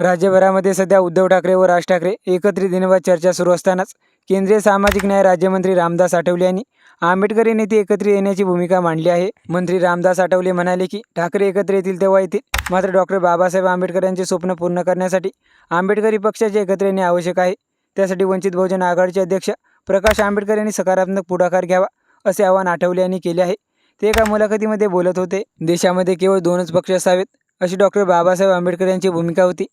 राज्यभरामध्ये सध्या उद्धव ठाकरे व राज ठाकरे एकत्रित येण्यावर चर्चा सुरू असतानाच केंद्रीय सामाजिक न्याय राज्यमंत्री रामदास आठवले यांनी आंबेडकरी नेते एकत्रित येण्याची भूमिका मांडली आहे. मंत्री रामदास आठवले म्हणाले की ठाकरे एकत्र येतील तेव्हा येतील. मात्र डॉक्टर बाबासाहेब आंबेडकर यांचे स्वप्न पूर्ण करण्यासाठी आंबेडकरी पक्षाचे एकत्र येणे आवश्यक आहे. त्यासाठी वंचित बहुजन आघाडीचे अध्यक्ष प्रकाश आंबेडकर यांनी सकारात्मक पुढाकार घ्यावा असे आवाहन आठवले यांनी केले आहे. ते एका मुलाखतीमध्ये बोलत होते देशामध्ये केवळ दोनच पक्ष असावेत अशी डॉक्टर बाबासाहेब आंबेडकर यांची भूमिका होती.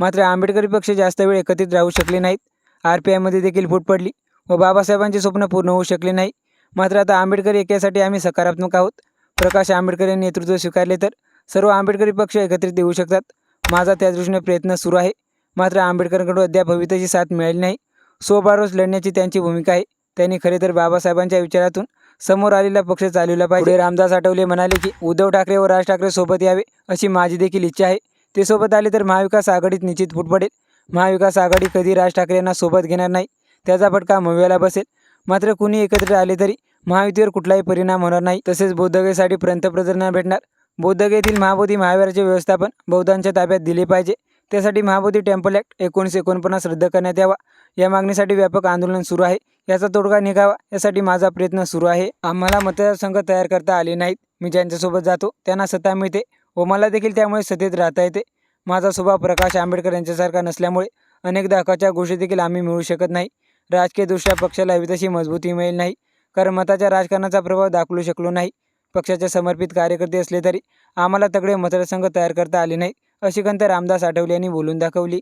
मात्र आंबेडकरी पक्ष जास्त वेळ एकत्रित राहू शकले नाहीत. आर पी आयमध्ये देखील फूट पडली व बाबासाहेबांचे स्वप्न पूर्ण होऊ शकले नाही. मात्र आता आंबेडकरी ऐक्यासाठी आम्ही सकारात्मक आहोत. प्रकाश आंबेडकर यांनी नेतृत्व स्वीकारले तर सर्व आंबेडकरी पक्ष एकत्रित येऊ शकतात. माझा त्या दृष्टीने प्रयत्न सुरू आहे. मात्र आंबेडकरांकडून अद्याप भविष्याची साथ मिळाली नाही. स्वबारोज लढण्याची त्यांची भूमिका आहे. त्यांनी खरे तर बाबासाहेबांच्या विचारातून समोर आलेला पक्ष चालवला पाहिजे. रामदास आठवले म्हणाले की उद्धव ठाकरे व राज ठाकरे सोबत यावे अशी माझी देखील इच्छा आहे. ते सोबत आले तर महाविकास आघाडीत निश्चित फूट पडेल. महाविकास आघाडी कधी राज ठाकरे यांना सोबत घेणार नाही त्याचा फटका मव्याला बसेल. मात्र कुणी एकत्र आले तरी महायुतीवर कुठलाही परिणाम होणार नाही. तसेच बौद्धगेसाठी पंतप्रधानांना भेटणार. बौद्धगेतील महाबोधी महाविहाराचे व्यवस्थापन बौद्धांच्या ताब्यात दिले पाहिजे. त्यासाठी महाबोधी टेम्पल ॲक्ट एकोणीसशे एकोणपन्नास रद्द करण्यात यावा. या मागणीसाठी व्यापक आंदोलन सुरू आहे. याचा तोडगा निघावा यासाठी माझा प्रयत्न सुरू आहे. आम्हाला मतदारसंघ तयार करता आले नाहीत. मी ज्यांच्यासोबत जातो त्यांना सत्ता मिळते व मला देखील त्यामुळे सत्तेत राहता येते. माझा स्वभाव प्रकाश आंबेडकर यांच्यासारखा नसल्यामुळे अनेकदा हक्काच्या गोष्टी देखील आम्ही मिळू शकत नाही. राजकीयदृष्ट्या पक्षाला हवी तशी मजबूती मिळेल नाही. कारण मताच्या राजकारणाचा प्रभाव दाखवू शकलो नाही. पक्षाचे समर्पित कार्यकर्ते असले तरी आम्हाला तगडे मतदारसंघ तयार करता आले नाही अशी खंत रामदास आठवले यांनी बोलून दाखवली.